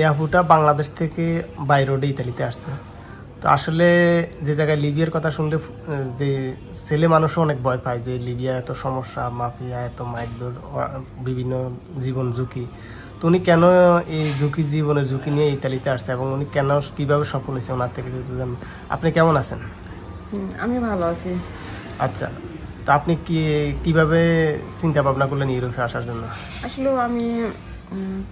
এই আপুটা বাংলাদেশ থেকে বাই রোডে ইতালিতে আসছে। তো আসলে যে জায়গায় লিবিয়ার কথা শুনলে যে ছেলে মানুষও অনেক ভয় পায় যে লিবিয়া এত সমস্যা মাফিয়া এত মাইকদর বিভিন্ন জীবন ঝুঁকি। তো উনি কেন এই ঝুঁকি জীবনের ঝুঁকি নিয়ে ইতালিতে আসছে এবং উনি কেন কীভাবে সফল হয়েছে ওনার থেকে যদি। আপনি কেমন আছেন? আমি ভালো আছি। আচ্ছা তো আপনি কি কীভাবে চিন্তা ভাবনা করলেন ইউরোপে আসার জন্য? আসলে আমি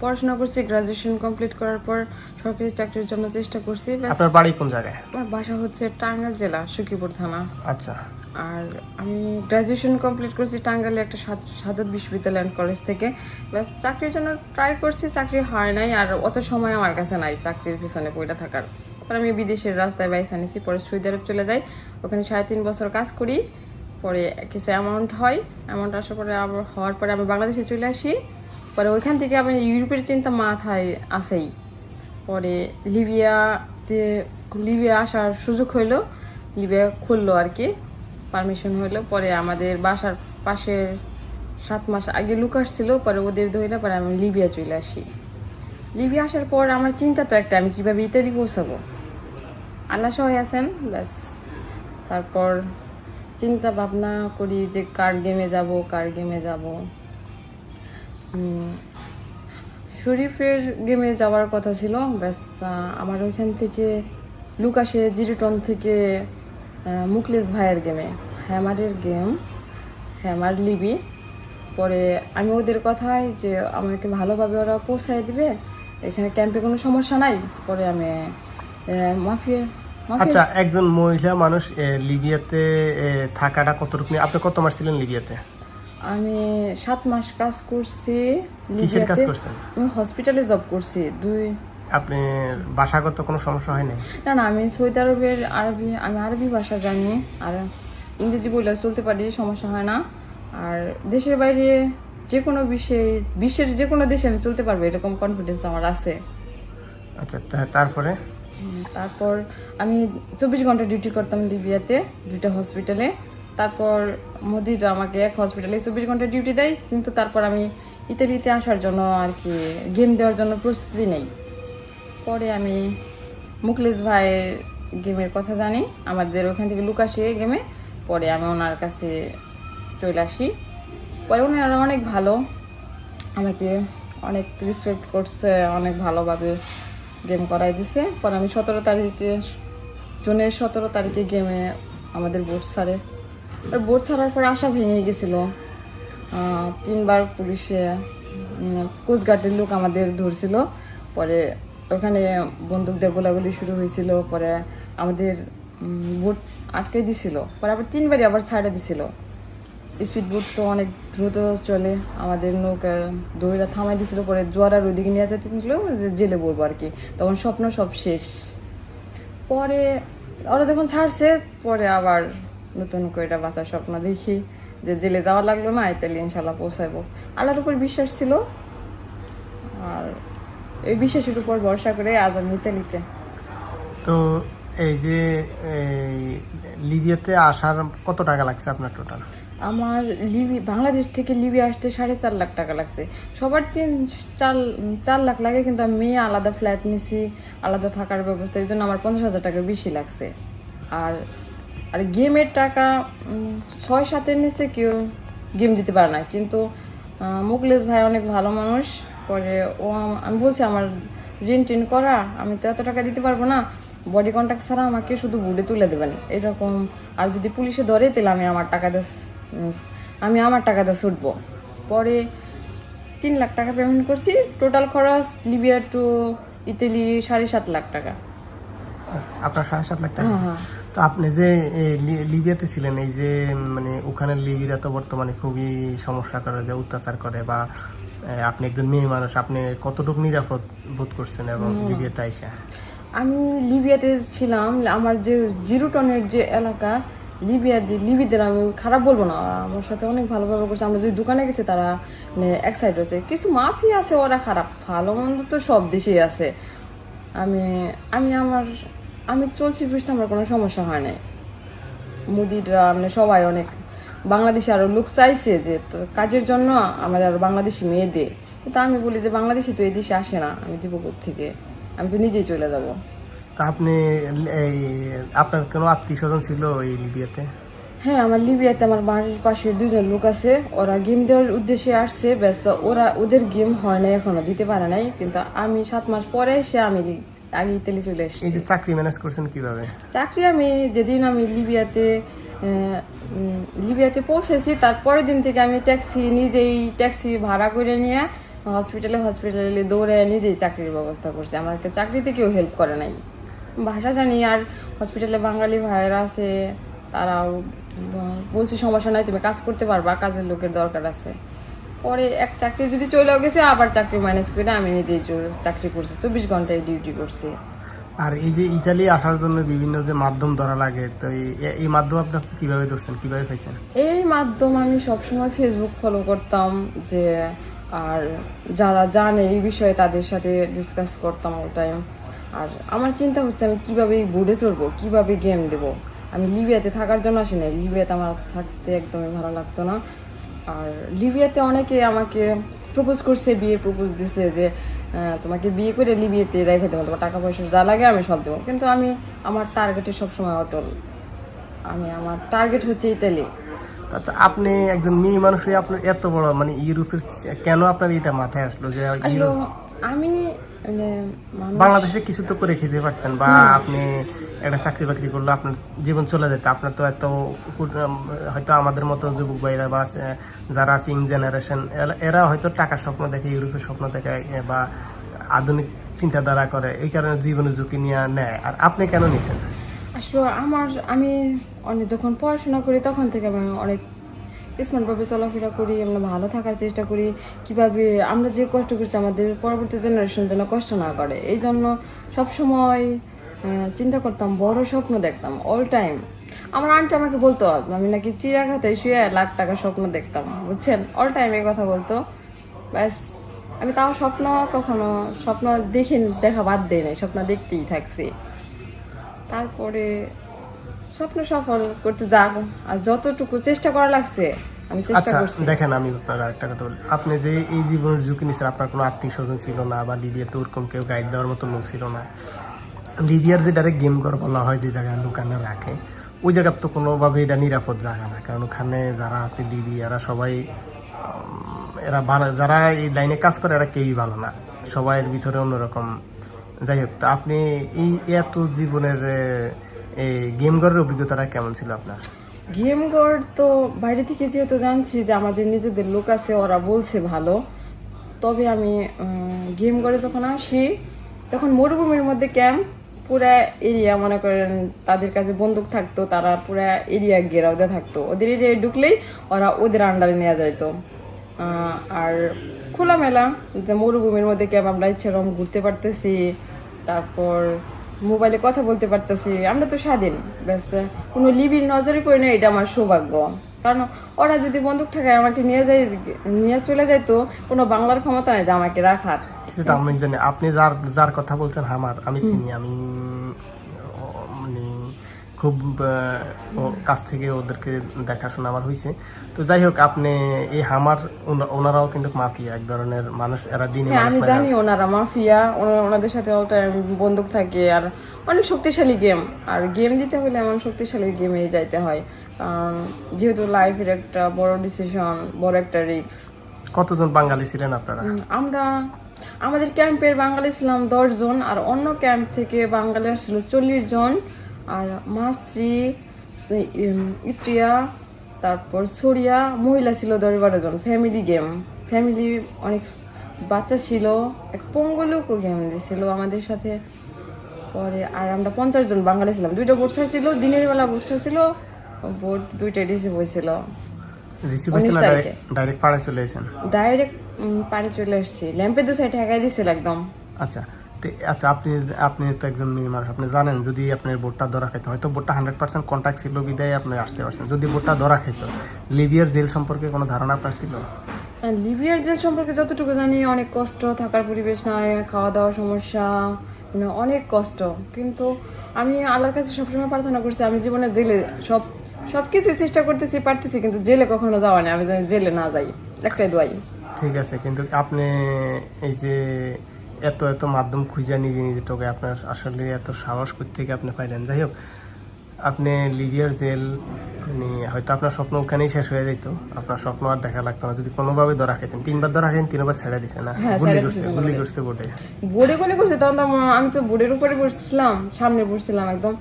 পড়াশোনা করছি গ্রাজুয়েশন কমপ্লিট করার পর সরকারি চাকরির জন্য চেষ্টা করছি আপনার বাড়ি কোন জায়গায়? আমার বাসা হচ্ছে টাঙ্গাইল জেলা সুকিপুর থানা। আচ্ছা। আর আমি গ্রাজুয়েশন কমপ্লিট করছি টাঙ্গাইলে একটা সাদত বিশ্ববিদ্যালয় and কলেজ থেকে। ব্যাস চাকরির জন্য ট্রাই করছি চাকরি হয় নাই আর অত সময় আমার কাছে নাই চাকরির পিছনে পড়ে থাকার। পরে আমি বিদেশের রাস্তায় বাইস আনিছি পরে সৌদি আরব চলে যাই। ওখানে সাড়ে তিন বছর কাজ করি পরে কিছু অ্যামাউন্ট হয়। অ্যামাউন্ট আসার পরে আবার হওয়ার পরে আমি বাংলাদেশে চলে আসি। পরে ওইখান থেকে আমি ইউরোপের চিন্তা মাথায় আসেই পরে লিবিয়াতে, লিবিয়া আসার সুযোগ হইল, লিবিয়া খুললো আর কি পারমিশন হইল। পরে আমাদের বাসার পাশের সাত মাস আগে লুক ছিল পরে ওদের ধরে পরে আমি লিবিয়া চলে আসি। লিবিয়া আসার পর আমার চিন্তা তো একটা, আমি কীভাবে ইত্যাদি পৌঁছাবো? আল্লাহ সহায় আছেন, ব্যাস। তারপর চিন্তা ভাবনা করি যে কার গেমে যাব, কার গেমে যাব। শরীফের গেমে যাওয়ার কথা ছিল, ব্যাস আমার ওইখান থেকে লুকাসে জিরোটন থেকে মুকলেশ ভাইয়ের গেমে হ্যামারের গেম হ্যামার লিবি। পরে আমি ওদের কথায় যে, আমাকে ভালোভাবে ওরা পৌঁছায় দিবে, এখানে ক্যাম্পে কোনো সমস্যা নাই। পরে আমি মাফিয়া আচ্ছা একজন মহিলা মানুষ লিবিয়াতে থাকাটা কতটুকু আপনি কত মাস ছিলেন লিবিয়াতে? আমি সাত মাস কাজ করছি কিসের কাজ করছেন? আমি হসপিটালে জব করছি দুই আপনি ভাষাগত কোনো সমস্যা হয় নাই না না আমি সৌদি আরবের আরবি আমি আরবি ভাষা জানি আর ইংরেজি বললে চলতে পারি সমস্যা হয় না। আর দেশের বাইরে যে কোনো বিষয়ে বিশ্বের যে কোনো দেশে আমি চলতে পারব এরকম কনফিডেন্স আমার আছে। আচ্ছা তারপরে? তারপর আমি চব্বিশ ঘণ্টা ডিউটি করতাম লিবিয়াতে দুইটা হসপিটালে তারপর মোদির আমাকে এক হসপিটালে চব্বিশ ঘণ্টা ডিউটি দেয়, কিন্তু তারপর আমি ইতালিতে আসার জন্য আর কি গেম দেওয়ার জন্য প্রস্তুতি নেই। পরে আমি মুকলেশ ভাইয়ের গেমের কথা জানি, আমাদের ওখান থেকে লুকাশে গেমে পরে আমি ওনার কাছে চলে আসি। পরে ওনারা অনেক ভালো, আমাকে অনেক রেসপেক্ট করছে, অনেক ভালোভাবে গেম করাই দিছে। পরে আমি সতেরো তারিখে, জুনের সতেরো তারিখে গেমে আমাদের বোর্ড আর বোর্ড ছাড়ার পর আশা ভেঙে গেছিল। তিনবার পুলিশে কোস্টগার্ডের লোক আমাদের ধরছিল। পরে ওখানে বন্দুক দিয়ে গোলাগুলি শুরু হয়েছিল, পরে আমাদের বোট আটকে দিছিল। পরে আবার তিনবারই আবার ছাড়ে দিছিল। স্পিড বোট তো অনেক দ্রুত চলে, আমাদের নৌকার দড়িটা থামাই দিছিল, পরে জোয়ারার ওইদিকে নিয়ে যেতেছিল যে জেলে বলব আর কি। তখন স্বপ্ন সব শেষ। পরে ওরা যখন ছাড়ছে, পরে আবার নতুন করে এটা বাঁচার স্বপ্ন দেখি যে জেলে যাওয়া লাগল না ইতালি ইনশাল্লাহ পৌঁছাবো। আল্লাহর উপর বিশ্বাস ছিল। আর এই বিশ্বাসের উপর ভরসা করে আজ আমি ইতালিতে। তো এই যে এই, লিবিয়াতে আসার কত টাকা লাগছে আপনার টোটাল আমার লিবি বাংলাদেশ থেকে লিবি আসতে সাড়ে চার লাখ টাকা লাগছে। সবার তিন চার চার লাখ লাগে কিন্তু আমি মেয়ে আলাদা ফ্ল্যাট নিছি আলাদা থাকার ব্যবস্থা এই জন্য আমার পঞ্চাশ হাজার টাকা বেশি লাগছে। আর আর গেমের টাকা ছয় সাতের নিচে কেউ গেম দিতে পারে না। কিন্তু মুকলেশ ভাই অনেক ভালো মানুষ। পরে ও আমি বলছি আমার ঋণ টিন করা আমি তো এত টাকা দিতে পারব না। বডি কন্ট্যাক্ট ছাড়া আমাকে শুধু বুড়ে তুলে দেবেন। এরকম আর যদি পুলিশে ধরে তাহলে আমি আমার টাকা দিয়ে আমি আমার টাকা দিয়ে ছুটবো। পরে তিন লাখ টাকা পেমেন্ট করছি। টোটাল খরচ লিবিয়া টু ইতালি সাড়ে সাত লাখ টাকা। আপনার সাড়ে সাত লাখ টাকা হ্যাঁ। তো আপনি যে লিবিয়াতে ছিলেন এই যে মানে ওখানে লিবিরা তো বর্তমানে খুবই সমস্যা করে যে অত্যাচার করে বা আপনি একজন মেয়ে মানুষ আপনি কতটুকু নিরাপদ বোধ করছেন এবং লিবিয়াতে আইসা? আমি লিবিয়াতে ছিলাম আমার যে জিরো টনের যে এলাকা লিবিয়া লিবিদের আমি খারাপ বলব না আমার সাথে অনেক ভালোভাবে করছে। আমরা যদি দোকানে গেছি তারা মানে এক সাইড হয়েছে কিছু মাফি আছে ওরা খারাপ ভালো মন্দ তো সব দেশেই আছে। আমি আমি আমার আমি চলছি ফিরছি আমার কোনো সমস্যা হয় নাই। মুদিরা মানে সবাই অনেক বাংলাদেশে আরও লোক চাইছে যে তো কাজের জন্য আমাদের আরও বাংলাদেশি মেয়ে দে। কিন্তু আমি বলি যে বাংলাদেশে তো এই দেশে আসে না আমি দিব থেকে আমি তো নিজেই চলে যাব। তা আপনি এই আপনার কোনো আত্মীয় স্বজন ছিল এই লিবিয়াতে? হ্যাঁ আমার লিবিয়াতে আমার বাড়ির পাশে দুজন লোক আছে। ওরা গেম দেওয়ার উদ্দেশ্যে আসছে ব্যাস ওরা ওদের গেম হয় না এখনও দিতে পারে নাই। কিন্তু আমি সাত মাস পরে এসে আমি আগে ইতালি চলে এসেছি এই যে চাকরি ম্যানেজ করছেন কীভাবে? চাকরি আমি যেদিন আমি লিবিয়াতে লিবিয়াতে পৌঁছেছি তারপরের দিন থেকে আমি ট্যাক্সি নিজেই ট্যাক্সি ভাড়া করে নিয়ে হসপিটালে হসপিটালে দৌড়ে নিজেই চাকরির ব্যবস্থা করছি। আমাকে চাকরিতে কেউ হেল্প করে নাই। ভাষা জানি আর হসপিটালে বাঙালি ভাইয়েরা আছে তারাও বলছে সমস্যা নাই তুমি কাজ করতে পারবা কাজের লোকের দরকার আছে। পরে এক চাকরি যদি চলেও গেছে আবার চাকরি ম্যানেজ করে আমি নিজেই চাকরি করছি। চব্বিশ ঘন্টায় ডিউটি করছি। আর এই যে ইতালি আসার জন্য বিভিন্ন যে মাধ্যম ধরা লাগে তো এই- মাধ্যম আপনি কীভাবে ধরছেন কীভাবে পাইছেন? এই মাধ্যম আমি সবসময় ফেসবুক ফলো করতাম যে আর যারা জানে এই বিষয়ে তাদের সাথে ডিসকাস করতাম অল টাইম আর আমার চিন্তা হচ্ছে আমি কীভাবে বোর্ডে চড়বো কীভাবে গেম দেব? আমি লিবিয়াতে থাকার জন্য আসি না লিবিয়াতে আমার থাকতে একদমই ভালো লাগতো না। আর লিবিয়াতে অনেকে আমাকে প্রপোজ করছে বিয়ে প্রপোজ দিছে যে তোমাকে বিয়ে করে লিবিয়াতে রেখে দেবো তোমার টাকা পয়সা যা লাগে আমি সব দেবো। কিন্তু আমি আমার টার্গেটে সবসময় অটল। আমি আমার টার্গেট হচ্ছে ইতালি। আচ্ছা আপনি একজন মেয়ে মানুষ হয়ে আপনার এত বড় মানে ইউরোপের কেন আপনার এটা মাথায় আসলো যে আমি মানে বাংলাদেশে কিছু তো করে খেতে পারতেন বা আপনি একটা চাকরি বাকরি করলে আপনার জীবন চলে যেত। আপনার তো এত হয়তো আমাদের মতো যুবক ভাইরা বা যারা আছে ইং জেনারেশন এরা হয়তো টাকার স্বপ্ন দেখে, ইউরোপের স্বপ্ন দেখে বা আধুনিক চিন্তাধারা করে, এই কারণে জীবনের ঝুঁকি নিয়ে নেয়। আর আপনি কেন নিছেন? আসলে আমার আমি অনেক যখন পড়াশোনা করি, তখন থেকে আমি অনেক স্মার্টভাবে চলাফেরা করি, আমরা ভালো থাকার চেষ্টা করি। কীভাবে আমরা যে কষ্ট করছি, আমাদের পরবর্তী জেনারেশন যেন কষ্ট না করে। এই জন্য সবসময় চিন্তা করতাম বড় স্বপ্ন দেখতাম অল টাইম আমার আন্টি আমাকে বলতো আমি নাকি চিরাঘাতে শুয়ে লাখ টাকা স্বপ্ন দেখতাম বুঝছেন? অল টাইম এই কথা বলতো। ব্যাস আমি তাও স্বপ্ন কখনো স্বপ্ন দেখি দেখা বাদ দেয় নাই স্বপ্ন দেখতেই থাকছি। তারপরে স্বপ্ন সফল করতে যাক আর যতটুকু চেষ্টা করা লাগছে আমি চেষ্টা আচ্ছা করছি। দেখেন আমি আপনার আরেকটা কথা বলি। আপনি যে এই জীবনের ঝুঁকি নিচ্ছেন আপনার কোনো আত্মীয় স্বজন ছিল না বা লিবিয়াতে ওরকম কেউ গাইড দেওয়ার মতো লোক ছিল না। লিবিয়ার যে ডাইরেক্ট গেম ঘর বলা হয়, যে জায়গায় দোকানে রাখে, ওই জায়গার তো কোনোভাবে এটা নিরাপদ জায়গা না। কারণ ওখানে যারা আছে লিবিয়ারা সবাই এরা ভালো যারা এই লাইনে কাজ করে, এরা কেউই ভালো না। সবাইয়ের ভিতরে অন্যরকম। যাই হোক, তা আপনি এই এত জীবনের এই গেম ঘরের অভিজ্ঞতাটা কেমন ছিল আপনার? গেম গড় তো বাইরে থেকে যেহেতু জানছি যে আমাদের নিজেদের লোক আছে, ওরা বলছে ভালো। তবে আমি গেম গড়ে যখন আসি, তখন মরুভূমির মধ্যে ক্যাম্প পুরা এরিয়া মনে করেন তাদের কাছে বন্দুক থাকতো, তারা পুরা এরিয়া ঘেরাও দিয়ে থাকতো। ওদের এরিয়ায় ঢুকলেই ওরা ওদের আন্ডারে নেওয়া যাইতো। আর খোলামেলা যে মরুভূমির মধ্যে ক্যাম্প আমরা ইচ্ছে রকম ঘুরতে পারতেছি, তারপর মোবাইলে কথা বলতে পারতেছি, আমরা তো স্বাধীন, ব্যাস। কোনো লিবির নজরে পড়ে না, এটা আমার সৌভাগ্য। কারণ ওরা যদি বন্দুক ঠাকায় আমাকে নিয়ে যায় নিয়ে চলে যাইতো, কোনো বাংলার ক্ষমতা নেই যে আমাকে রাখার। সেটা আমি জানি আপনি যার যার কথা বলছেন আমার আমি চিনি আমি মানে খুব কাছ থেকে ওদেরকে দেখাশোনা আমার হয়েছে তো যাই হোক আপনি এই হামার ওনারাও কিন্তু মাফিয়া এক ধরনের মানুষ এরা দিনে হ্যাঁ আমি জানি ওনারা মাফিয়া ওনাদের সাথে টাইম বন্দুক থাকে আর অনেক শক্তিশালী গেম। আর গেম দিতে হলে এমন শক্তিশালী গেমে যাইতে হয়। যেহেতু লাইফের একটা বড় ডিসিশন বড় একটা রিস্ক কতজন বাঙালি ছিলেন আপনারা? আমরা আমাদের ক্যাম্পের বাঙালি ছিলাম দশ জন আর অন্য ক্যাম্প থেকে বাঙালি আসছিল চল্লিশ জন। আর মাস্ত্রী ইত্রিয়া, তারপর সরিয়া, মহিলা ছিল দশ বারো জন। Family game. ফ্যামিলি অনেক বাচ্চা ছিল। এক পঙ্গলুকও গেম দিছিল আমাদের সাথে। পরে আর আমরা পঞ্চাশ জন বাঙালি ছিলাম। দুইটা বোট ছিল, দিনের বেলা বোট ছিল বোর্ড দুইটা রিসিভ হয়েছিল। রিসিভ উনিশ হয়েছে না তারিখে। ডাইরেক্ট পাড়ে চলে এসেছেন ডাইরেক্ট পাড়ে চলে এসেছি ল্যাম্পের দু সাইড ঠেকাই দিছিল একদম। আচ্ছা আচ্ছা আপনি আপনি তো একজন মেয়ে মানুষ। আপনি জানেন যদি আপনার বোটটা ধরা খেত হয়তো বোটটা হান্ড্রেড পার্সেন্ট কন্ট্যাক্ট ছিল বিদায় আপনি আসতে পারছেন। যদি বোটটা ধরা খেত লিবিয়ার জেল সম্পর্কে কোনো ধারণা আপনার ছিল? লিবিয়ার জেল সম্পর্কে যতটুকু জানি অনেক কষ্ট থাকার পরিবেশ নয় খাওয়া দাওয়ার সমস্যা মানে অনেক কষ্ট। কিন্তু আমি আল্লাহর কাছে সবসময় প্রার্থনা করছি আমি জীবনে জেলে সব সব কিছু চেষ্টা করতেছি পারতেছি কিন্তু জেলে কখনো যাওয়া নেই। আমি যেন জেলে না যাই একটাই দোয়াই। ঠিক আছে কিন্তু আপনি এই যে এত এত মাধ্যম খুঁজে নিজে নিজে টোকে আপনার আসলে এত সাহস থেকে আপনি পাইলেন? যাই হোক আপনি লিবিয়ার জেল মানে হয়তো আপনার স্বপ্ন ওখানেই শেষ হয়ে যেত আপনার স্বপ্ন আর দেখা লাগতো না। যদি কোনোভাবে ধরা খেতেন তিনবার ধরা খেতেন তিনবার ছেড়ে দিছে না। হ্যাঁ, গুলি করছে গুলি করছে বোর্ডে বোর্ডে কোলে করছে তখন আমি তো বোর্ডের উপরে বসছিলাম সামনে বসছিলাম একদম।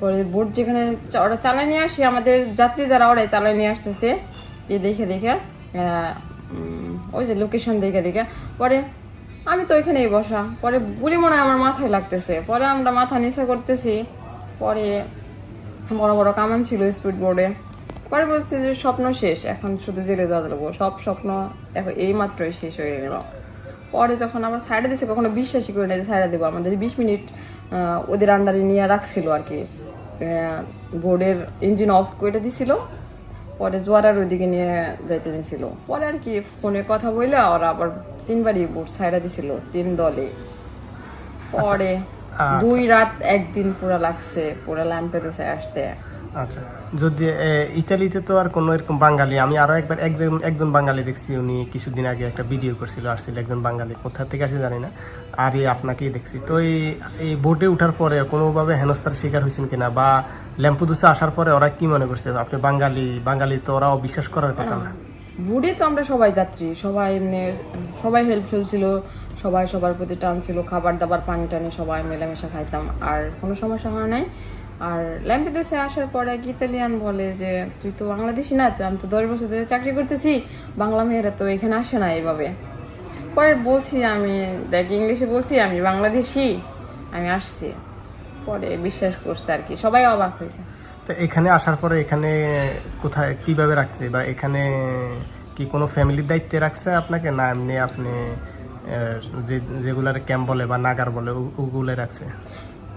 পরে বোর্ড যেখানে ওরা চালায় নিয়ে আসে, আমাদের যাত্রী যারা ওরাই চালায় নিয়ে আসতেছে। এ দেখে দেখে ওই যে লোকেশন দেখে দেখে। পরে আমি তো ওইখানেই বসা। পরে গুলি মনে হয় আমার মাথায় লাগতেছে। পরে আমরা মাথা নিচে করতেছি। পরে বড় বড় কামান ছিল স্পিড বোর্ডে পরে বলছি যে স্বপ্ন শেষ, এখন শুধু জেলে যাব সব স্বপ্ন এখন এই মাত্রই শেষ হয়ে গেল। পরে যখন আবার সাইডে দিছে, কখনো বিশ্বাসই করি না যে সাইডে দেবো। আমাদের বিশ মিনিট ওদের আন্ডারে নিয়ে রাখছিল আর কি। বোর্ডের ইঞ্জিন অফ করে দিছিল। পরে জোয়ারার ওইদিকে নিয়ে যাইতে নিয়েছিল পরে আর কি ফোনে কথা বললে ওরা আবার তিনবারই বোর্ড সাইডে দিছিল তিন দলে। পরে আচ্ছা। দুই রাত একদিন পুরো লাগছে পুরো ল্যাম্পেদোসে আসতে। আচ্ছা। যদি ইতালিতে তো আর কোনো এরকম বাঙালি আমি আরও একবার একজন একজন বাঙালি দেখছি উনি কিছুদিন আগে একটা ভিডিও করছিল আসছিল একজন বাঙালি। কোথা থেকে আসে জানি না। আর আপনাকেই দেখছি। তো এই এই বোটে ওঠার পরে কোনোভাবে হেনস্থার শিকার হয়েছেন কিনা বা ল্যাম্পুদুসে আসার পরে ওরা কি মনে করছে? আপনি বাঙালি বাঙালি তো ওরাও বিশ্বাস করার কথা না। বুড়ি তো আমরা সবাই যাত্রী, সবাই এমনি, সবাই হেল্পফুল ছিল, সবাই সবার প্রতি টান ছিল, খাবার দাবার, পানি টানি সবাই মেলামেশা খাইতাম, আর কোনো সমস্যা হয় নাই। আর ল্যাম্পিদেশে আসার পরে এক ইতালিয়ান বলে যে, তুই তো বাংলাদেশি না আমি তো দশ বছর ধরে চাকরি করতেছি, বাংলা মেয়েরা তো এখানে আসে না এইভাবে। পরে বলছি আমি দেখ ইংলিশে বলছি আমি বাংলাদেশি আমি আসছি। পরে বিশ্বাস করছে আর কি সবাই অবাক হয়েছে। তো এখানে আসার পরে এখানে কোথায় কীভাবে রাখছে বা এখানে কি কোনো ফ্যামিলির দায়িত্বে রাখছে আপনাকে না এমনি আপনি যে যেগুলার ক্যাম্প বলে বা নাগার বলে ওগুলো রাখছে?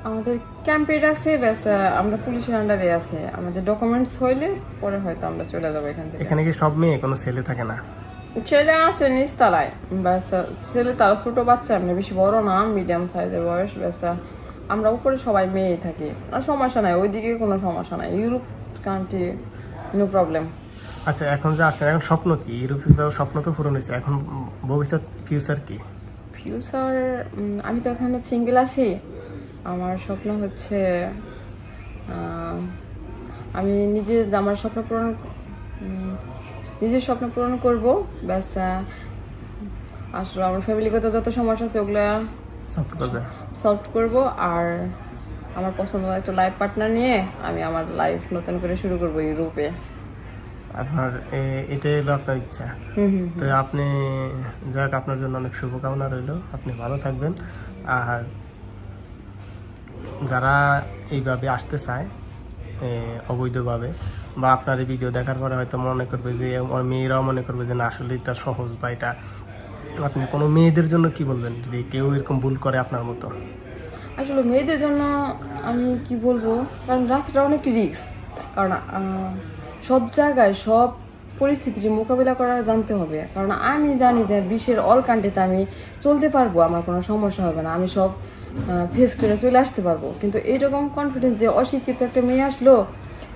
আমাদের ক্যাম্পে রাখছে ব্যাস আমরা পুলিশের আন্ডারে আছে। আমাদের ডকুমেন্টস হইলে পরে হয়তো আমরা চলে যাব এখান থেকে। এখানে কি সব মেয়ে কোনো ছেলে থাকে না? ছেলে আছে নিচতলায় ব্যাস ছেলে তারা ছোট বাচ্চা এমনি বেশি বড় না মিডিয়াম সাইজের বয়স ব্যাস আমরা উপরে সবাই মেয়েই থাকি। আর সমস্যা নাই ওইদিকে কোনো সমস্যা নাই। ইউরোপ কান্ট্রি নো প্রবলেম আচ্ছা এখন যে আসছেন এখন স্বপ্ন কি? ইউরোপে তো স্বপ্ন তো পূরণ হয়েছে এখন ভবিষ্যৎ ফিউচার কি? ফিউচার আমি তো এখানে সিঙ্গেল আছি। আমার স্বপ্ন হচ্ছে আমি নিজে আমার স্বপ্ন পূরণ নিজের স্বপ্ন পূরণ করব ব্যাস আসলে আমার ফ্যামিলিগত যত সমস্যা আছে ওগুলা সলভ করব। আর আমার পছন্দ একটা লাইফ পার্টনার নিয়ে আমি আমার লাইফ নতুন করে শুরু করব ইউরোপে আপনার এটাই হলো আপনার ইচ্ছা। তো আপনি যাক আপনার জন্য অনেক শুভকামনা রইল। আপনি ভালো থাকবেন। আর যারা এইভাবে আসতে চায় অবৈধভাবে বা আপনার এই ভিডিও দেখার পরে হয়তো মনে করবে যে মেয়েরাও মনে করবে যে, না, আসলে এটা সহজ বা এটা আপনি কোনো মেয়েদের জন্য কি বলবেন? যদি কেউ এরকম ভুল করে আপনার মতো। আসলে মেয়েদের জন্য আমি কি বলব? কারণ রাস্তাটা অনেক রিস্ক কারণ সব জায়গায়, সব পরিস্থিতির মোকাবিলা করা জানতে হবে। কারণ আমি জানি যে বিশ্বের অল কান্ট্রিতে আমি চলতে পারব, আমার কোনো সমস্যা হবে না। আমি সব ফেস করে চলে আসতে পারব। কিন্তু এইরকম কনফিডেন্স যে অশিক্ষিত একটা মেয়ে আসলো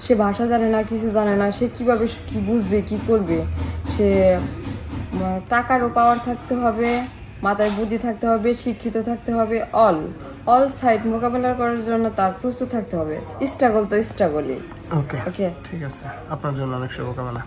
সে ভাষা জানে না কিছু জানে না সে কীভাবে কি বুঝবে কি করবে? সে টাকারও পাওয়ার থাকতে হবে মাথায় বুদ্ধি থাকতে হবে শিক্ষিত থাকতে হবে অল অল সাইড মোকাবেলা করার জন্য তার প্রস্তুত থাকতে হবে। স্ট্রাগল তো স্ট্রাগলই ওকে ওকে ঠিক আছে। আপনার জন্য অনেক শুভকামনা।